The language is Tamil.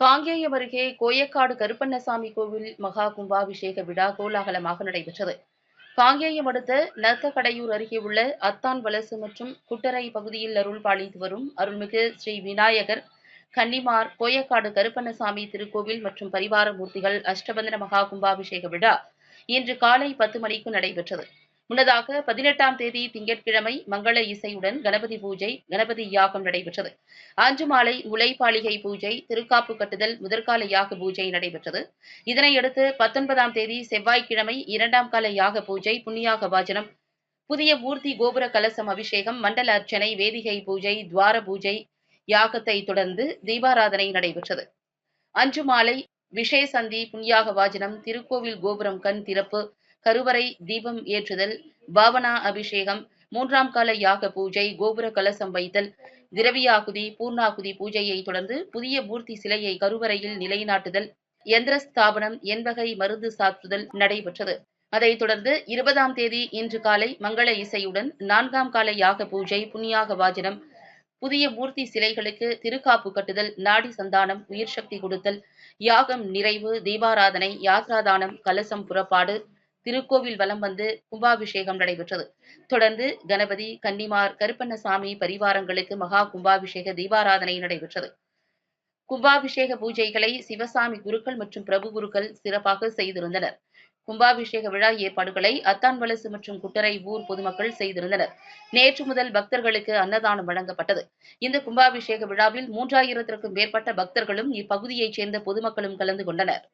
காங்கேயம் அருகே கோயக்காடு கருப்பண்ணசாமி கோவில் மகா கும்பாபிஷேக விழா கோலாகலமாக நடைபெற்றது. காங்கேயம் அடுத்த நத்தக்கடையூர் அருகே உள்ள அத்தான் வலசு மற்றும் குட்டரை பகுதியில் அருள் பாலித்து வரும் அருள்மிகு ஸ்ரீ விநாயகர் கன்னிமார் கோயக்காடு கருப்பண்ணசாமி திருக்கோவில் மற்றும் பரிவார மூர்த்திகள் அஷ்டபந்தன மகா கும்பாபிஷேக விழா இன்று காலை பத்து மணிக்கு நடைபெற்றது. முன்னதாக பதினெட்டாம் தேதி திங்கட்கிழமை மங்கள இசையுடன் கணபதி பூஜை கணபதி யாகம் நடைபெற்றது. அன்று மாலை முளைப்பாளிகை பூஜை திருக்காப்பு கட்டுதல் முதற்கால யாக பூஜை நடைபெற்றது. இதனையடுத்து பத்தொன்பதாம் தேதி செவ்வாய்க்கிழமை இரண்டாம் கால யாக பூஜை புண்ணியாக வாஜனம் புதிய மூர்த்தி கோபுர கலசம் அபிஷேகம் மண்டல அர்ச்சனை வேதிகை பூஜை துவார பூஜை யாகத்தை தொடர்ந்து தீபாராதனை நடைபெற்றது. அன்று மாலை விஷேசந்தி புண்ணியாக வாஜனம் திருக்கோவில் கோபுரம் கண் திறப்பு கருவறை தீபம் ஏற்றுதல் பாவனா அபிஷேகம் மூன்றாம் கால யாக பூஜை கோபுர கலசம் வைத்தல் திரவியாகுதி பூர்ணாகுதி பூஜையை தொடர்ந்து புதிய மூர்த்தி சிலையை கருவறையில் நிலைநாட்டுதல் எந்திர ஸ்தாபனம் என்பகை மருந்து சாற்றுதல் நடைபெற்றது. அதைத் தொடர்ந்து இருபதாம் தேதி இன்று காலை மங்கள இசையுடன் நான்காம் கால யாக பூஜை புண்ணியாக வாஜனம் புதிய மூர்த்தி சிலைகளுக்கு திருக்காப்பு கட்டுதல் நாடி சந்தானம் உயிர் சக்தி கொடுத்தல் யாகம் நிறைவு தீபாராதனை யாத்ராதானம் கலசம் புறப்பாடு திருக்கோவில் வலம் வந்து கும்பாபிஷேகம் நடைபெற்றது. தொடர்ந்து கணபதி கன்னிமார் கருப்பண்ணசாமி பரிவாரங்களுக்கு மகா கும்பாபிஷேக தீபாராதனை நடைபெற்றது. கும்பாபிஷேக பூஜைகளை சிவசாமி குருக்கள் மற்றும் பிரபு குருக்கள் சிறப்பாக செய்திருந்தனர். கும்பாபிஷேக விழா ஏற்பாடுகளை அத்தான் வலசு மற்றும் குட்டரை ஊர் பொதுமக்கள் செய்திருந்தனர். நேற்று முதல் பக்தர்களுக்கு அன்னதானம் வழங்கப்பட்டது. இந்த கும்பாபிஷேக விழாவில் மூன்றாயிரத்திற்கும் மேற்பட்ட பக்தர்களும் இப்பகுதியைச் சேர்ந்த பொதுமக்களும் கலந்து கொண்டனர்.